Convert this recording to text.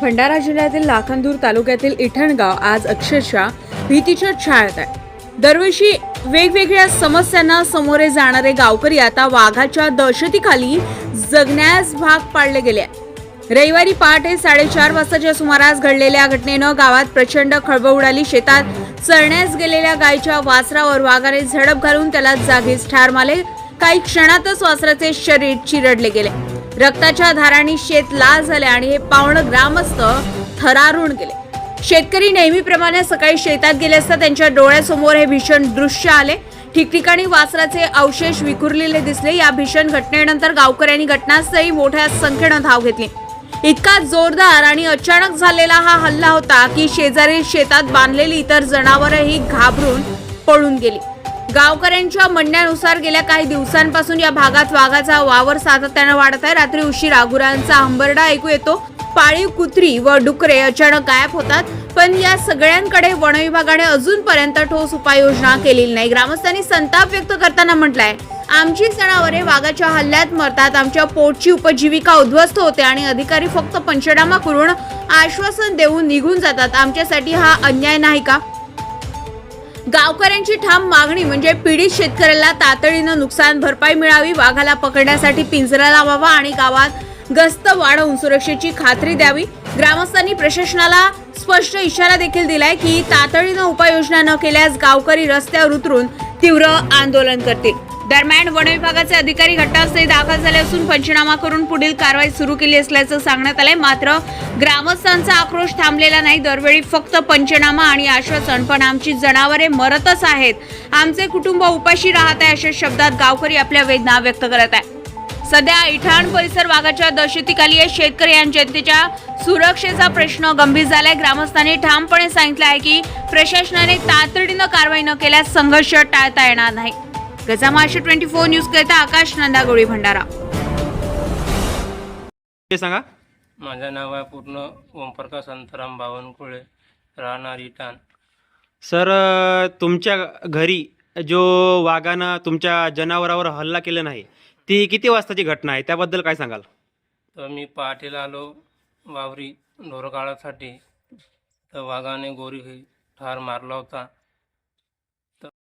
भंडारा जिल्ह्यातील लाखांदूर तालुक्यातील इठणगाव आज अक्षरशः भीतीच्या छायात आहे. दरवर्षी वेगवेगळ्या समस्यांना सामोरे जाणारे गावकरी आता वाघाच्या दहशतीखाली जगण्यास भाग पाडले गेले आहे. रविवारी पहाटे साडेचार वाजताच्या सुमारास घडलेल्या घटनेनं गावात प्रचंड खळबळ उडाली. शेतात चरण्यास गेलेल्या गायीच्या वासरावर वाघाने झडप घालून त्याला जागीच ठार मारले. काही क्षणातच वासराचे शरीर चिरडले गेले. रक्ताच्या धारांनी शेत लाल झाले आणि हे पावणं ग्रामस्थ थरारून गेले. शेतकरी नेहमीप्रमाणे सकाळी शेतात गेले असता त्यांच्या डोळ्यासमोर हे भीषण दृश्य आले. ठिकठिकाणी वासराचे अवशेष विखुरलेले दिसले. या भीषण घटनेनंतर गावकऱ्यांनी घटनास्थळी मोठ्या संख्येनं धाव घेतली. इतका जोरदार आणि अचानक झालेला हा हल्ला होता की शेजारील शेतात बांधलेली इतर जनावरही घाबरून पळून गेली. गावकऱ्यांच्या म्हणण्यानुसार गेल्या काही दिवसांपासून या भागात वाघाचा वावर सातत्यानं वाढत आहे. रात्री उशिरा गुरांचा हंबरडा ऐकू येतो. पाळीव कुत्री व डुकरे अचानक गायब होतात. पण या सगळ्यांकडे वनविभागाने अजूनपर्यंत ठोस उपाययोजना केलेली नाही. ग्रामस्थांनी संताप व्यक्त करताना म्हटलंय आमची जनावरे वाघाच्या हल्ल्यात मरतात. आमच्या पोटची उपजीविका उद्ध्वस्त होते आणि अधिकारी फक्त पंचनामा करून आश्वासन देऊन निघून जातात. आमच्यासाठी हा अन्याय नाही का? गावकऱ्यांची ठाम मागणी म्हणजे पीडित शेतकऱ्याला तातडीनं नुकसान भरपाई मिळावी वाघाला पकडण्यासाठी पिंजरा लावावा आणि गावात गस्त वाढवून सुरक्षेची खात्री द्यावी. ग्रामस्थांनी प्रशासनाला स्पष्ट इशारा देखील दिलाय की तातडीनं उपाययोजना न केल्यास गावकरी रस्त्यावर उतरून तीव्र आंदोलन करतील. दरम्यान वन विभागाचे अधिकारी घटनास्थळी दाखल झाले असून पंचनामा करून पुढील कारवाई सुरू केली असल्याचं सांगण्यात आलंय. मात्र ग्रामस्थांचा आक्रोश थांबलेला नाही. दरवेळी फक्त पंचनामा आणि आश्वासन पण आमची जनावरे मरतच आहेत. आमचे कुटुंब उपाशी राहत आहे अशा शब्दात गावकरी आपल्या वेदना व्यक्त करत आहे सध्या इठाण परिसर वाघाच्या दहशतीखाली आहे. शेतकरी आणि जनतेच्या सुरक्षेचा प्रश्न गंभीर झालाय. ग्रामस्थांनी ठामपणे सांगितलं आहे की प्रशासनाने तातडीनं कारवाई न केल्यास संघर्ष टाळता येणार नाही. Gaja Maharashtra twenty four news करिता आकाश नंदागोळी भंडारा. सांगा. माझं नाव आहे पूर्ण ओमप्रकाश अंतराम बावनकुळे राहणार इटाण. सर तुमच्या घरी जो वाघानं तुमच्या जनावरावर हल्ला केला नाही ती किती वाजताची घटना आहे? त्याबद्दल काय सांगाल? तर मी पहाटेला आलो वावरी ढोरं काढासाठी तर वाघाने गोरी ठार मारला होता.